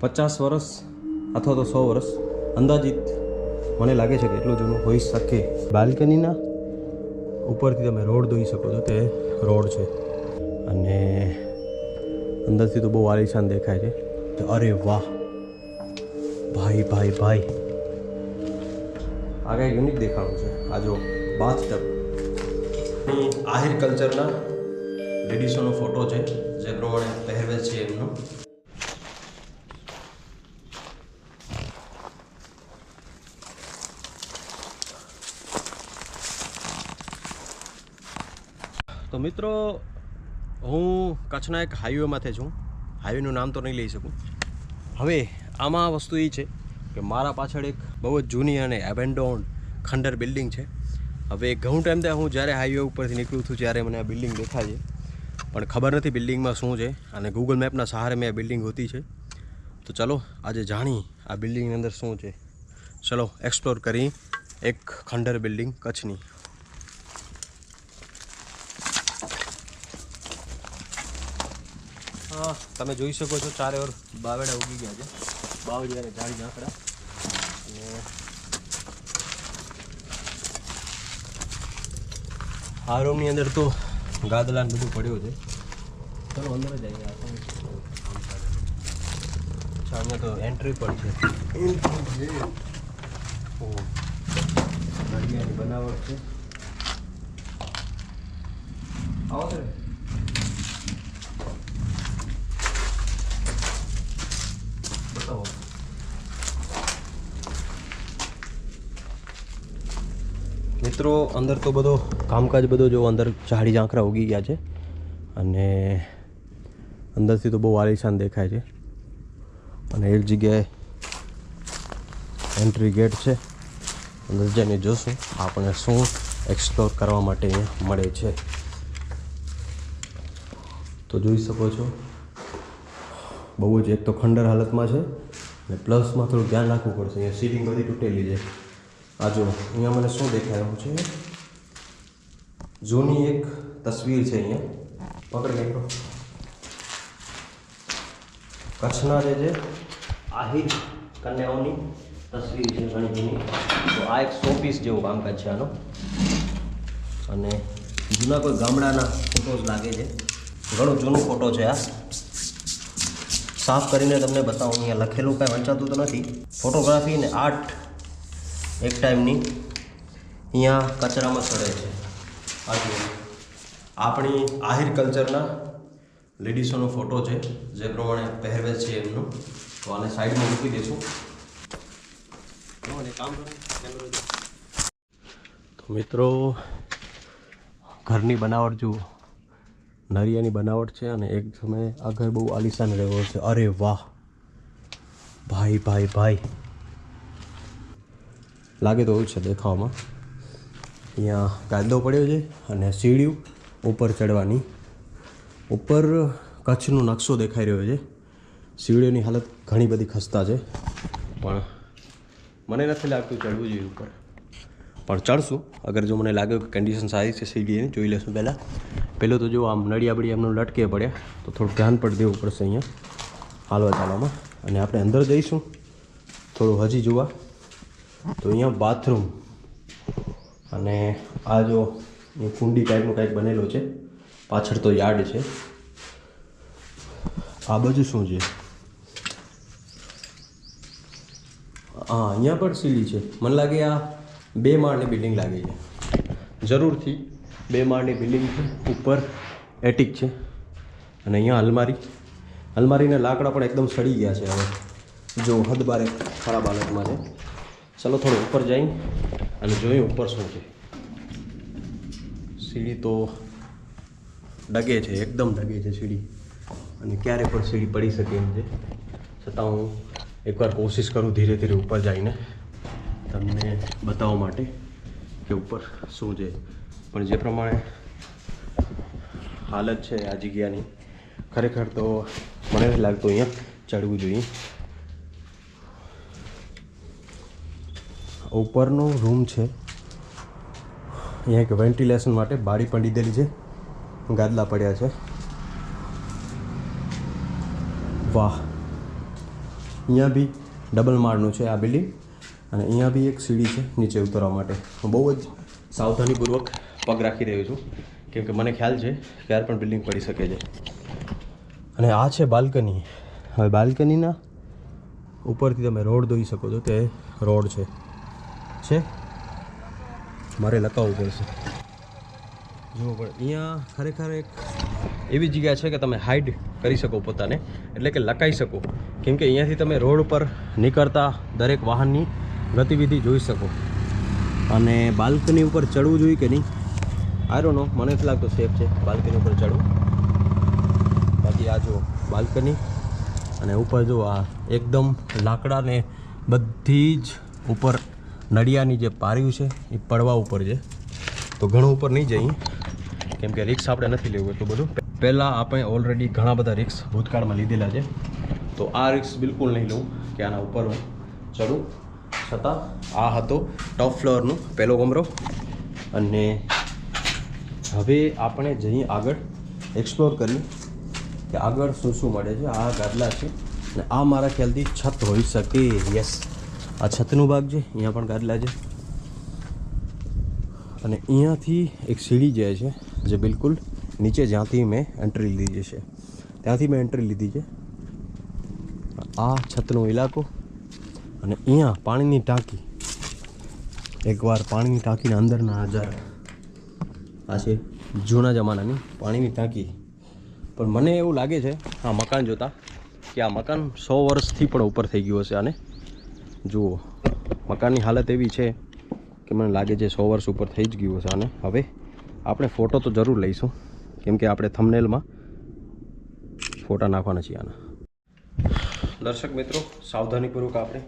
પચાસ વર્ષ અથવા તો સો વર્ષ અંદાજિત મને લાગે છે કે એટલું જૂનું હોઈ શકે. બાલ્કનીના ઉપરથી તમે રોડ જોઈ શકો છો, તે રોડ છે. અને અંદરથી તો બહુ આલીશાન દેખાય છે. અરે વાહ! ભાઈ ભાઈ ભાઈ! આ કંઈક યુનિક દેખાણું છે. આ જો બાથ ટબ આહિર કલ્ચરના લેડીસોનો ફોટો છે. જે પ્રમાણે પહેરવેશ છે એમનો. મિત્રો, હું કચ્છના એક હાઈવેમાંથી છું. હાઈવેનું નામ તો નહીં લઈ શકું. હવે આમાં વસ્તુ એ છે કે મારા પાછળ એક બહુ જ જૂની અને એબેન્ડોન્ડ ખંડર બિલ્ડિંગ છે. હવે ઘણું ટાઈમ ત્યાં હું જ્યારે હાઈવે ઉપરથી નીકળું છું ત્યારે મને આ બિલ્ડિંગ દેખાય છે. પણ ખબર નથી બિલ્ડિંગમાં શું છે અને ગૂગલ મેપના સહારે મેં આ બિલ્ડિંગ હોતી છે. તો ચલો, આજે જાણી આ બિલ્ડિંગની અંદર શું છે. ચલો એક્સપ્લોર કરી એક ખંડર બિલ્ડિંગ કચ્છની હા તમે જોઈ શકો છો ચારે ઓર બાવેડા ઉગી ગયા છે. બાવળી અને ઝાડી ઝાંખડા. અને આ રૂમની અંદર તો ગાદલા બધું પડ્યું છે. ચલો, અંદર જ આવી ગયા અહીંયા તો એન્ટ્રી પણ છે. એન્ટ્રી છે બનાવટ છે. આવો, સર બતાવો મિત્રો, અંદર તો બધો કામકાજ બધો જો અંદર ઝાડી ઝાંખરા ઉગી ગયા છે અને અંદરથી તો બહુ આલીશાન દેખાય છે. અને એક જગ્યાએ એન્ટ્રી ગેટ છે. અંદર જઈને જોશું આપણે શું એક્સપ્લોર કરવા માટે મળે છે. તો જોઈ શકો છો, બહુ જ એક તો ખંડર હાલતમાં છે અને પ્લસમાં થોડું ધ્યાન રાખવું પડશે. અહીંયા સીટિંગ બધી તૂટેલી છે. આ જો, અહીંયા મને શું દેખાઈ રહ્યું છે? જૂની એક તસવીર છે અહીંયા. પકડી લેતો કચ્છના જે છે, આહિર કન્યાઓની તસવીર છે ઘણી જૂની. તો આ એક શોપીસ જેવું કામકાજ છે આનો. અને જૂના કોઈ ગામડાના ફોટોઝ લાગે છે. ઘણો જૂનો ફોટો છે આ. સાફ કરીને તમને બતાવું, અહીંયા લખેલું કાંઈ વંચાતું તો નથી. ફોટોગ્રાફી અને આર્ટ એક ટાઈમની અહીંયા કચરામાં સડે છે. આજે આપણી આહિર કલ્ચરના લેડીસોનો ફોટો છે. જે પ્રમાણે પહેરવેશ છે એમનો. તો આને સાઈડમાં મૂકી દઈશું. તો મિત્રો, ઘરની બનાવટ જુઓ. નરિયાની બનાવટ છે અને એક સમયે આ ઘર બહુ આલિશાન રહ્યો છે. અરે વાહ! ભાઈ ભાઈ ભાઈ. લાગે તો એવું છે દેખાવામાં. અહીંયા કાયદો પડ્યો છે અને સીડીઓ ઉપર ચડવાની. ઉપર કચ્છનો નકશો દેખાઈ રહ્યો છે. સીડીઓની હાલત ઘણી બધી ખસ્તા છે. પણ મને નથી લાગતું ચડવું જોઈએ ઉપર. પણ ચડશું. અગર જો મને લાગે કે કન્ડિશન સારી છે સીડીએની જોઈ લેશું પહેલાં. પહેલું તો જો આમ નડિયાબડી એમનું લટકે પડે તો થોડું ધ્યાન પણ દેવું પડશે અહીંયા. હાલવા ચાલવામાં. અને આપણે અંદર જઈશું. થોડું હજી જોવા. તો અહીંયા બાથરૂમ અને આ જો એ કુંડી ટાઈપનું કંઈક બનેલો છે. પાછળ તો યાર્ડ છે. આ બાજુ શું છે? હા, અહીંયા પણ સીડી છે. મને લાગે આ બે માળની બિલ્ડિંગ લાગે છે. જરૂરથી બે માળની બિલ્ડિંગ છે. ઉપર એટિક છે. અને અહીંયા અલમારી. અલમારીના લાકડા પણ એકદમ સડી ગયા છે હવે. જો હદ બારે ખરાબ હાલતમાં છે. ચલો થોડું ઉપર જઈ અને જોઈએ ઉપર શું છે. સીડી તો ડગે છે, એકદમ ડગે છે સીડી. અને ક્યારે પણ સીડી પડી શકે એમ છે. છતાં હું એકવાર કોશિશ કરું ધીરે ધીરે ઉપર જઈને તમને બતાવવા માટે કે ઉપર શું છે. પણ જે પ્રમાણે હાલત છે, આ જગ્યાની, ખરેખર તો મને લાગતું અહીંયા ચડવું જોઈએ. ઉપરનો રૂમ છે. અહીંયા એક વેન્ટિલેશન માટે બારી પણ દીધેલી છે. ગાદલા પડ્યા છે. વાહ. અહીંયા બી ડબલ માળનું છે આ બિલ્ડિંગ અને અહીંયા બી એક સીડી છે નીચે ઉતરવા માટે. હું બહુ જ સાવધાનીપૂર્વક પગ રાખી રહ્યો છું. કેમ કે મને ખ્યાલ છે ક્યારે પણ બિલ્ડિંગ પડી શકે છે. અને આ છે બાલ્કની હવે બાલ્કનીના ઉપરથી તમે રોડ જોઈ શકો છો તે રોડ છે. છે? મારે લખાવવું પડશે. જુઓ, પણ અહીંયા ખરેખર એક એવી જગ્યા છે કે તમે હાઈડ કરી શકો પોતાને, એટલે કે લકાઈ શકો. કેમ કે અહીંયાથી તમે રોડ પર નીકળતા દરેક વાહનની ગતિવિધિ જોઈ શકો. અને બાલ્કની ઉપર ચડવું જોઈએ કે નહીં? આરો નો મને નથી લાગતો સેફ છે બાલ્કની ઉપર ચડવું. બાકી આ જુઓ, બાલ્કની. અને ઉપર જો આ એકદમ લાકડાને બધી જ ઉપર નડિયાની જે પાર્યું છે, એ પડવા ઉપર છે. તો ઘણું ઉપર નહીં જઈએ. કેમ કે રિક્સ આપણે નથી લેવું એટલું બધું. પહેલાં આપણે ઓલરેડી ઘણા બધા રિક્સ ભૂતકાળમાં લીધેલા છે. તો આ રિક્સ બિલકુલ નહીં લઉં, કે આના ઉપર હું ચડું. છતાં આ હતો ટોપ ફ્લોરનું પહેલો કમરો. અને હવે આપણે જઈએ આગળ એક્સપ્લોર કરીએ કે આગળ શું શું મળે છે. આ ગાદલા છે. અને આ મારા ખ્યાલથી છત હોઈ શકે. યસ આ છતનું ભાગ છે, અહીંયા પણ ગાદલા છે. અને અહીંયાથી એક સીડી જાય છે, જે બિલકુલ નીચે જ્યાંથી મેં એન્ટ્રી લીધી છે. ત્યાંથી મેં એન્ટ્રી લીધી છે. આ છતનો ઇલાકો અને અહીંયા પાણીની ટાંકી. એકવાર પાણીની ટાંકીના અંદરના નજારા આ છે જૂના જમાનાની પાણીની ટાંકી. પણ મને એવું લાગે છે, આ મકાન જોતા, કે આ મકાન સો વર્ષથી પણ ઉપર થઈ ગયું હશે આને. જુઓ, મકાનની હાલત એવી છે કે મને લાગે છે સો વર્ષ ઉપર થઈ જ ગયું હશે અને હવે આપણે ફોટો તો જરૂર લઈશું, કેમ કે આપણે થમનેલમાં ફોટા નાખવાના છીએ આના. દર્શક મિત્રો સાવધાનીપૂર્વક આપણે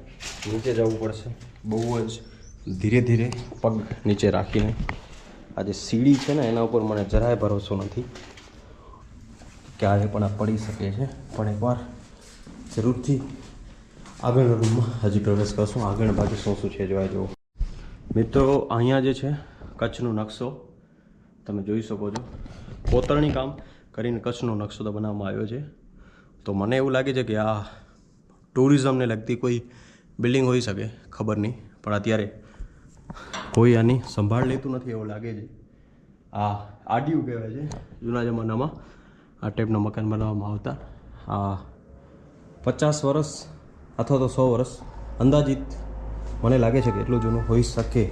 નીચે જવું પડશે. બહુ જ ધીરે ધીરે પગ નીચે રાખીને. આ જે સીડી છે ને, એના ઉપર મને જરાય ભરોસો નથી ક્યારે પણ આ પડી શકે છે. પણ એકવાર જરૂરથી આગળના રૂમમાં હજી પ્રવેશ કરશું. આગળ બાજુ શું શું છે જોવા જુઓ મિત્રો, અહીંયા જે છે, કચ્છનો નકશો, તમે જોઈ શકો છો. કોતરણી કામ કરીને કચ્છનો નકશો તો બનાવવામાં આવ્યો છે. તો મને એવું લાગે છે કે આ ટુરિઝમને લગતી કોઈ બિલ્ડિંગ હોઈ શકે, ખબર નહીં. પણ અત્યારે કોઈ આની સંભાળ લેતું નથી એવું લાગે છે. આ આડિયું કહેવાય છે, જૂના જમાનામાં આ ટાઈપના મકાન બનાવવામાં આવતા. આ પચાસ વર્ષ અથવા તો સો વર્ષ અંદાજિત મને લાગે છે કે એટલું જૂનું હોઈ શકે.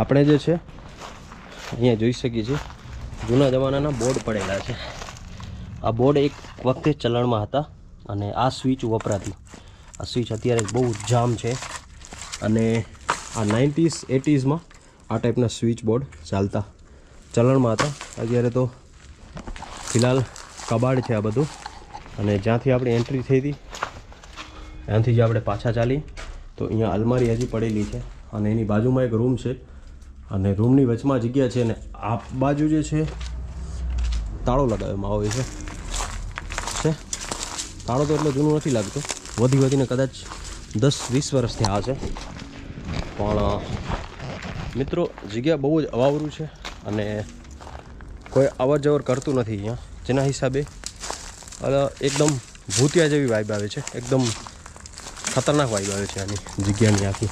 આપણે જે છે, અહીંયા જોઈ શકીએ છીએ, જૂના જમાનાના બોર્ડ પડેલા છે. આ બોર્ડ એક વખતે ચલણમાં હતા અને આ સ્વિચ વપરાતી. આ સ્વિચ અત્યારે બહુ જામ છે અને આ નાઇન્ટીઝ એટીઝમાં આ ટાઈપના સ્વિચ બોર્ડ ચાલતા ચલણમાં હતા. અત્યારે તો ફિલહાલ કબાડ છે આ બધું. અને જ્યાંથી આપણી એન્ટ્રી થઈ હતી, ત્યાંથી જે આપણે પાછા ચાલી. તો અહીંયા અલમારી હજી પડેલી છે અને એની બાજુમાં એક રૂમ છે. અને રૂમની વચમાં જગ્યા છે અને આ બાજુ જે છે, તાળો લગાવવામાં આવે છે. છે? તાળો તો એટલો જૂનું નથી લાગતો. વધી વધીને કદાચ દસ, વીસ વર્ષથી આ છે. પણ, મિત્રો, જગ્યા બહુ જ અવાવરું છે અને કોઈ અવર જવર કરતું નથી અહીંયા. જેના હિસાબે એકદમ ભૂતિયા જેવી વાઇબ આવે છે. એકદમ ખતરનાક વાઇબ આવે છે આની જગ્યાની આખી.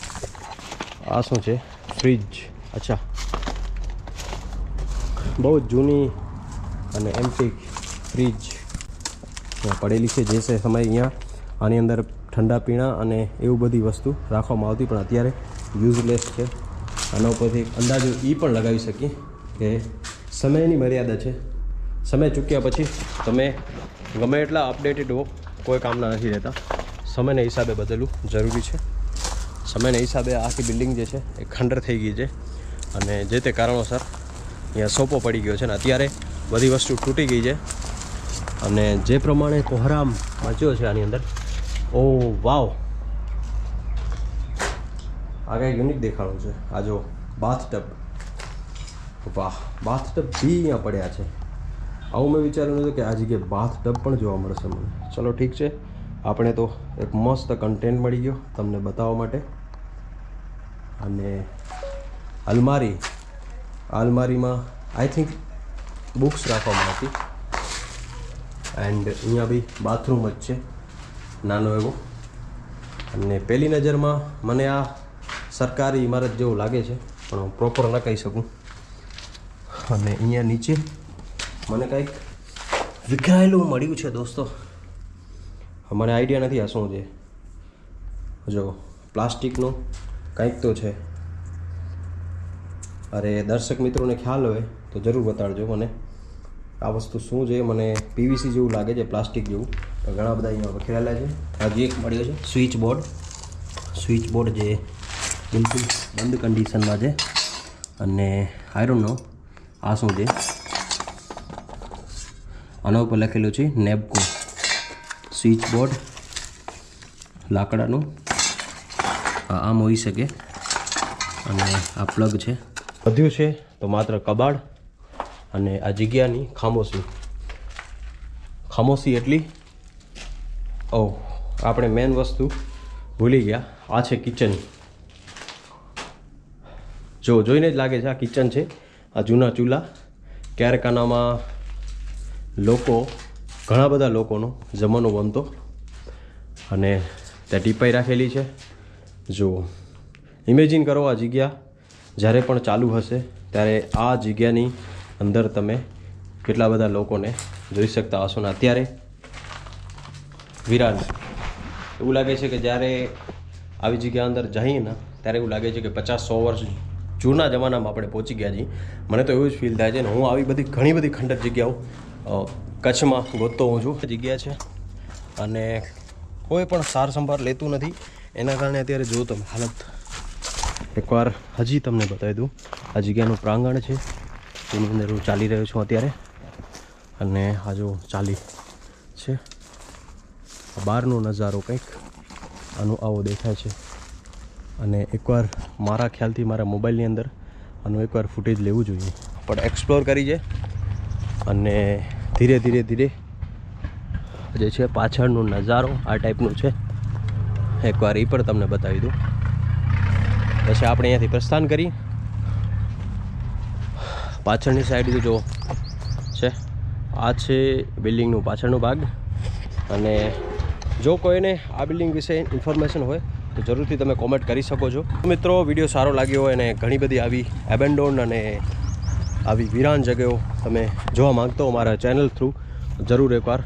આ શું છે? ફ્રીજ અચ્છા. બહુ જૂની અને એમ્પિક ફ્રીજ પડેલી છે, જે સમય અહીંયા આની અંદર ઠંડા પીણા અને એવું બધી વસ્તુ રાખવામાં આવતી, પણ અત્યારે યુઝલેસ છે. આના ઉપરથી અંદાજો એ પણ લગાવી શકીએ કે સમયની મર્યાદા છે સમય ચૂક્યા પછી તમે ગમે એટલા અપડેટેડ હો, કોઈ કામના નથી રહેતા. સમયના હિસાબે બદલવું જરૂરી છે. સમયના હિસાબે આખી બિલ્ડિંગ જે છે એ ખંડર થઈ ગઈ છે. અને જે તે કારણોસર અહીંયા સોપો પડી ગયો છે ને અત્યારે બધી વસ્તુ તૂટી ગઈ છે. અને જે પ્રમાણે કોહરામ મચ્યો છે આની અંદર, ઓ વાવ! આ કંઈ યુનિક દેખાડો છે. આ જો બાથટબ વાહ બાથટબ બી અહીંયા પડ્યા છે. આવું મેં વિચાર્યું હતું કે આ જગ્યાએ બાથ ટબ પણ જોવા મળશે મને. ચલો ઠીક છે. આપણે તો એક મસ્ત કન્ટેન્ટ મળી ગયો તમને બતાવવા માટે. અને અલમારી, અલમારીમાં આઈ થિંક બુક્સ રાખવામાં હતી એન્ડ અહીંયા બી બાથરૂમ જ છે, નાનો એવો. અને પહેલી નજરમાં મને આ સરકારી ઇમારત જેવું લાગે છે, પણ હું પ્રોપર ન કહી શકું. અને અહીંયા નીચે મને કંઈક વિખરાયેલું મળ્યું છે દોસ્તો. મને આઈડિયા નથી આ શું છે. જો, પ્લાસ્ટિકનું કંઈક તો છે. અરે દર્શક મિત્રોને ખ્યાલ હોય તો જરૂર બતાડજો મને. આ વસ્તુ શું છે? મને પીવીસી જેવું લાગે છે, પ્લાસ્ટિક જેવું. ઘણા બધા અહીંયા વખેરાયેલા છે. હજી એક મળ્યો છે. સ્વિચ બોર્ડ સ્વિચ બોર્ડ જે બિલકુલ બંધ કન્ડિશનમાં છે. અને નો આ શું છે. આના ઉપર લખેલું છે નેપકો. સ્વિચ બોર્ડ લાકડાનું આમ હોઈ શકે. અને આ પ્લગ છે. વધ્યું છે તો માત્ર કબાડ અને આ જગ્યાની ખામોશી. ખામોશી એટલી. ઓહ, આપણે મેન વસ્તુ ભૂલી ગયા. આ છે કિચન જો જોઈને જ લાગે છે આ કિચન છે. આ જૂના ચૂલા. ક્યારેક આનામાં લોકો, ઘણા બધા લોકોનો જમવાનો બનતો અને ત્યાં ટીપાઈ રાખેલી છે. જો ઇમેજિન કરો આ જગ્યા, જ્યારે પણ ચાલુ હશે, ત્યારે આ જગ્યાની અંદર તમે કેટલા બધા લોકોને જોઈ શકતા હશો ને અત્યારે? વિરાન એવું લાગે છે કે જ્યારે આવી જગ્યા અંદર જઈએ ને, ત્યારે એવું લાગે છે કે પચાસ, સો વર્ષ જૂના જમાનામાં આપણે પહોંચી ગયા છીએ. મને તો એવું જ ફીલ થાય છે ને, હું આવી બધી ઘણી બધી ખંડર જગ્યાઓ કચ્છમાં ગોતતો હોઉં છું. જગ્યા છે અને કોઈ પણ સાર સંભાળ લેતું નથી. એના કારણે અત્યારે જો તમે હાલત એકવાર હજી તમને બતાવી દઉં. આ જગ્યાનું પ્રાંગણ છે. તેની અંદર હું ચાલી રહ્યો છું અત્યારે. અને આ જો ચાલી છે. બહારનો નજારો કંઈક આનો આવો દેખાય છે. અને એકવાર મારા ખ્યાલથી મારા મોબાઈલની અંદર આનું એકવાર ફૂટેજ લેવું જોઈએ. પણ એક્સપ્લોર કરી છે. અને ધીરે ધીરે ધીરે જે છે પાછળનો નજારો, આ ટાઈપનું છે. એકવાર એ પણ તમને બતાવી દઉં. પછી આપણે અહીંયાથી પ્રસ્થાન કરી. પાછળની સાઈડ જો છે, આ છે બિલ્ડિંગનું પાછળનો ભાગ. અને જો કોઈને આ બિલ્ડિંગ વિશે ઇન્ફોર્મેશન હોય, તો જરૂરથી તમે કોમેન્ટ કરી શકો છો. મિત્રો, વીડિયો સારો લાગ્યો હોય અને ઘણી બધી આવી એબેન્ડોન અને આવી વિરાન જગ્યાઓ તમે જોવા માંગતો હો મારા ચેનલ થ્રુ જરૂર એકવાર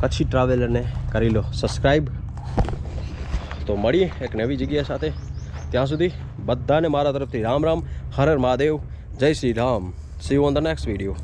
કચ્છી ટ્રાવેલરને કરી લો સબસ્ક્રાઈબ તો મળીએ એક નવી જગ્યા સાથે. ત્યાં સુધી બધાને મારા તરફથી રામ રામ. હર મહાદેવ. જય Shri Ram. See on the next video